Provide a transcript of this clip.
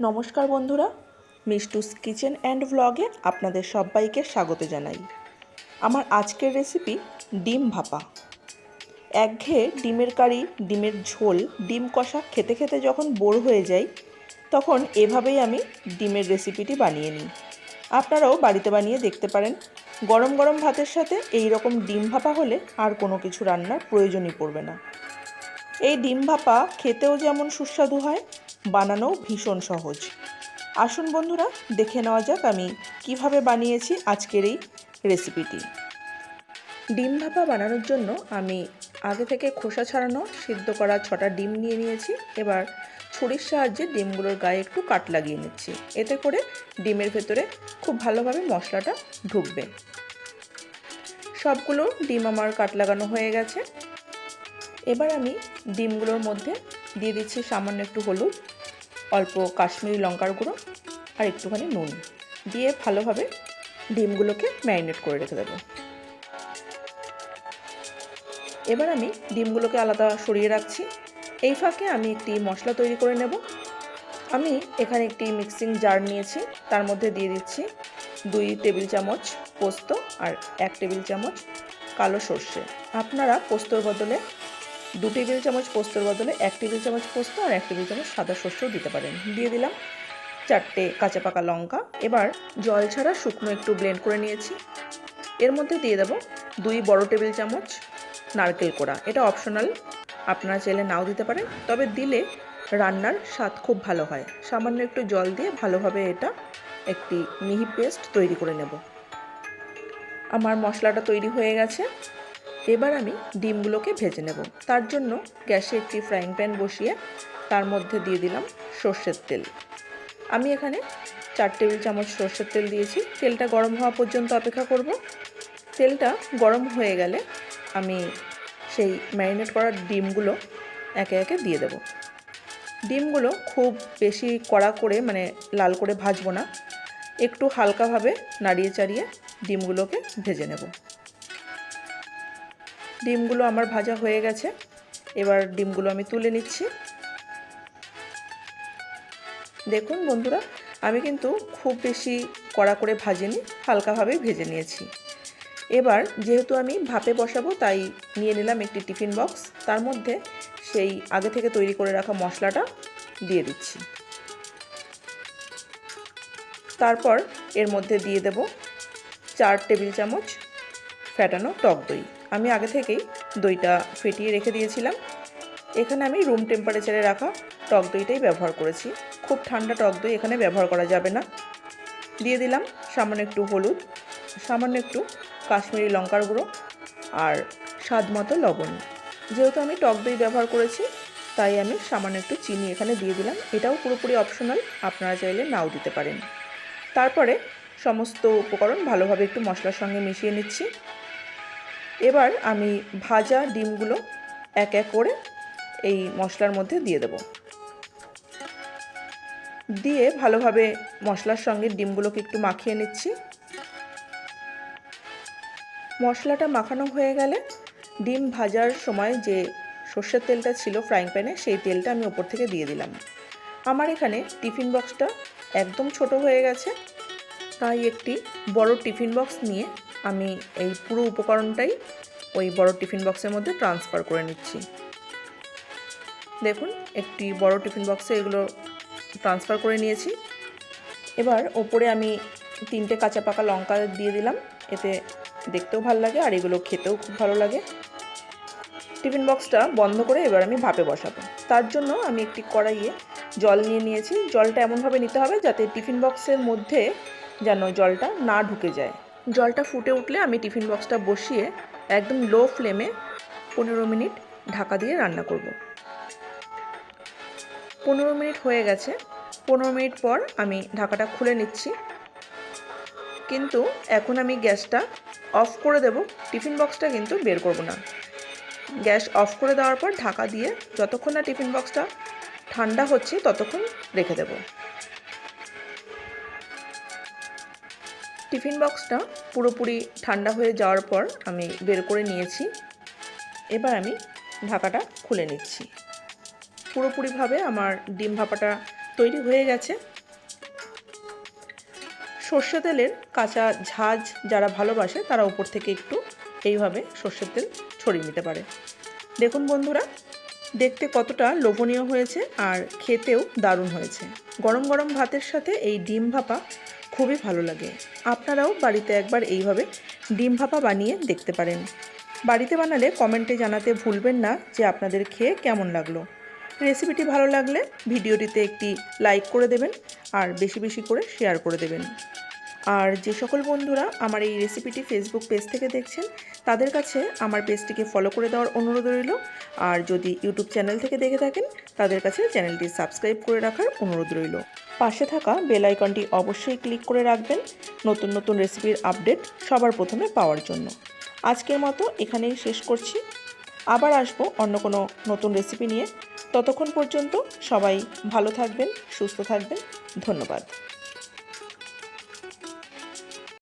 নমস্কার বন্ধুরা, মিষ্টুস kitchen and ভ্লগে আপনাদের সবাইকে স্বাগত জানাই। আমার আজকের রেসিপি ডিম ভাপা। একঘেয়ে ডিমের কারি, ডিমের ঝোল, ডিম কষা খেতে খেতে যখন বোর হয়ে যাই, তখন এভাবেই আমি ডিমের রেসিপিটি বানিয়ে নিই। আপনারাও বাড়িতে বানিয়ে দেখতে পারেন। গরম গরম ভাতের সাথে এই রকম ডিম ভাপা হলে আর কোনো কিছু রান্নার প্রয়োজনই পড়বে না। এই ডিম ভাপা খেতেও যেমন সুস্বাদু হয় বানানোও ভীষণ সহজ। আসুন বন্ধুরা, দেখে নেওয়া যাক আমি কীভাবে বানিয়েছি আজকের এই রেসিপিটি। ডিম ভাপা বানানোর জন্য আমি আগে থেকে খোসা ছাড়ানো, সিদ্ধ করা ছটা ডিম নিয়ে নিয়েছি। এবার ছুরির সাহায্যে ডিমগুলোর গায়ে একটু কাট লাগিয়ে নিচ্ছি। এতে করে ডিমের ভেতরে খুব ভালোভাবে মশলাটা ঢুকবে। সবগুলো ডিম আমার কাট লাগানো হয়ে গেছে। এবার আমি ডিমগুলোর মধ্যে দিয়ে দিচ্ছি সামান্য একটু হলুদ, অল্প কাশ্মীরি লঙ্কার গুঁড়ো আর একটুখানি নুন। দিয়ে ভালোভাবে ডিমগুলোকে ম্যারিনেট করে রেখে দেবো। এবার আমি ডিমগুলোকে আলাদা সরিয়ে রাখছি। এই ফাঁকে আমি একটি মশলা তৈরি করে নেব। আমি এখানে একটি মিক্সিং জার নিয়েছি, তার মধ্যে দিয়ে দিচ্ছি দুই টেবিল চামচ পোস্ত আর এক টেবিল চামচ কালো সর্ষে। আপনারা পোস্তর বদলে দু টেবিল চামচ পোস্তর বদলে এক টেবিল চামচ পোস্ত আর এক টেবিল চামচ সাদা সর্ষেও দিতে পারেন। দিয়ে দিলাম চারটে কাঁচা পাকা লঙ্কা। এবার জল ছাড়া শুকনো একটু ব্লেন্ড করে নিয়েছি। এর মধ্যে দিয়ে দেবো দুই বড় টেবিল চামচ নারকেল কোড়া। এটা অপশনাল আপনারা চাইলে নাও দিতে পারেন। তবে দিলে রান্নার স্বাদ খুব ভালো হয়। সামান্য একটু জল দিয়ে ভালোভাবে এটা একটি মিহি পেস্ট তৈরি করে নেব। আমার মশলাটা তৈরি হয়ে গেছে। এবার আমি ডিমগুলোকে ভেজে নেব। তার জন্য গ্যাসে একটি ফ্রাইং প্যান বসিয়ে তার মধ্যে দিয়ে দিলাম সর্ষের তেল। আমি এখানে চার টেবিল চামচ সর্ষের তেল দিয়েছি। তেলটা গরম হওয়া পর্যন্ত অপেক্ষা করব। তেলটা গরম হয়ে গেলে আমি সেই ম্যারিনেট করা ডিমগুলো একে একে দিয়ে দেব। ডিমগুলো খুব বেশি কড়া করে মানে লাল করে ভাজবো না। একটু হালকাভাবে নাড়িয়ে চাড়িয়ে ডিমগুলোকে ভেজে নেব। ডিমগুলো আমার ভাজা হয়ে গেছে। এবার ডিমগুলো আমি তুলে নিচ্ছি। দেখুন বন্ধুরা, আমি কিন্তু খুব বেশি কড়া করে ভাজিনি, হালকাভাবেই ভেজে নিয়েছি। এবার যেহেতু আমি ভাপে বসাবো, তাই নিয়ে নিলাম একটি টিফিন বক্স। তার মধ্যে সেই আগে থেকে তৈরি করে রাখা মশলাটা দিয়ে দিচ্ছি। তারপর এর মধ্যে দিয়ে দেব চার টেবিল চামচ ফ্যাটানো টক দই। আমি আগে থেকেই দইটা ফেটিয়ে রেখে দিয়েছিলাম। এখানে আমি রুম টেম্পারেচারে রাখা টক দইটাই ব্যবহার করেছি। খুব ঠান্ডা টক দই এখানে ব্যবহার করা যাবে না। দিয়ে দিলাম সামান্য একটু হলুদ, সামান্য একটু কাশ্মীরি লঙ্কার গুঁড়ো আর স্বাদ মতো লবণ। যেহেতু আমি টক দই ব্যবহার করেছি, তাই আমি সামান্য একটু চিনি এখানে দিয়ে দিলাম। এটাও পুরোপুরি অপশনাল আপনারা চাইলে নাও দিতে পারেন। তারপরে সমস্ত উপকরণ ভালোভাবে একটু মশলার সঙ্গে মিশিয়ে নিচ্ছি। এবার আমি ভাজা ডিমগুলো এক এক করে এই মশলার মধ্যে দিয়ে দেব। দিয়ে ভালোভাবে মশলার সঙ্গে ডিমগুলোকে একটু মাখিয়ে নিচ্ছি। মশলাটা মাখানো হয়ে গেলে ডিম ভাজার সময় যে সর্ষের তেলটা ছিল ফ্রাইং প্যানে সেই তেলটা আমি ওপর থেকে দিয়ে দিলাম। আমার এখানে টিফিন বক্সটা একদম ছোট হয়ে গেছে, তাই একটি বড় টিফিন বক্স নিয়ে আমি এই পুরো উপকরণটাই ওই বড় টিফিন বক্সের মধ্যে ট্রান্সফার করে নিচ্ছি। দেখুন, একটি বড় টিফিন বক্সে এগুলো ট্রান্সফার করে নিয়েছি। এবার ওপরে আমি তিনটে কাঁচা পাকা লঙ্কা দিয়ে দিলাম। এতে দেখতেও ভালো লাগে আর এগুলো খেতেও খুব ভালো লাগে। টিফিন বক্সটা বন্ধ করে এবার আমি ভাপে বসাবো। তার জন্য আমি একটি কড়াইয়ে জল নিয়ে নিয়েছি। জলটা এমনভাবে নিতে হবে যাতে টিফিন বক্সের মধ্যে যেন জলটা না ঢুকে যায়। জলটা ফুটে উঠলে আমি টিফিন বক্সটা বসিয়ে একদম লো ফ্লেমে পনেরো মিনিট ঢাকা দিয়ে রান্না করব। পনেরো মিনিট হয়ে গেছে। পনেরো মিনিট পর আমি ঢাকাটা খুলে নিচ্ছি। কিন্তু এখন আমি গ্যাসটা অফ করে দেব। টিফিন বক্সটা কিন্তু বের করব না। গ্যাস অফ করে দেওয়ার পর ঢাকা দিয়ে যতক্ষণ না টিফিন বক্সটা ঠান্ডা হচ্ছে ততক্ষণ রেখে দেব। টিফিন বক্সটা পুরোপুরি ঠান্ডা হয়ে যাওয়ার পর আমি বের করে নিয়েছি। এবার আমি ঢাকাটা খুলে নিচ্ছি। পুরোপুরিভাবে আমার ডিম ভাপাটা তৈরি হয়ে গেছে। সর্ষে তেলের কাঁচা ঝাঁজ যারা ভালোবাসে, তারা উপর থেকে একটু এইভাবে সর্ষের তেল ছড়িয়ে নিতে পারে। দেখুন বন্ধুরা, দেখতে কতটা লোভনীয় হয়েছে আর খেতেও দারুণ হয়েছে। গরম গরম ভাতের সাথে এই ডিম ভাপা খুবই ভালো লাগে। আপনারাও বাড়িতে একবার এইভাবে ডিম ভাপা বানিয়ে দেখতে পারেন। বাড়িতে বানালে কমেন্টে জানাতে ভুলবেন না যে আপনাদের খেয়ে কেমন লাগল। রেসিপিটি ভালো লাগলে ভিডিওটিতে একটি লাইক করে দেবেন আর বেশি বেশি করে শেয়ার করে দেবেন। আর যে সকল বন্ধুরা আমার এই রেসিপিটি ফেসবুক পেজ থেকে দেখছেন, তাদের কাছে আমার পেজটিকে ফলো করে দেওয়ার অনুরোধ রইল। আর যদি ইউটিউব চ্যানেল থেকে দেখে থাকেন, তাদের কাছে চ্যানেলটি সাবস্ক্রাইব করে রাখার অনুরোধ রইল। পাশে থাকা বেল আইকনটি অবশ্যই ক্লিক করে রাখবেন, নতুন নতুন রেসিপির আপডেট সবার প্রথমে পাওয়ার জন্য। আজকের মতো এখানেই শেষ করছি। আবার আসব অন্য কোনো নতুন রেসিপি নিয়ে। ততক্ষণ পর্যন্ত সবাই ভালো থাকবেন, সুস্থ থাকবেন। ধন্যবাদ।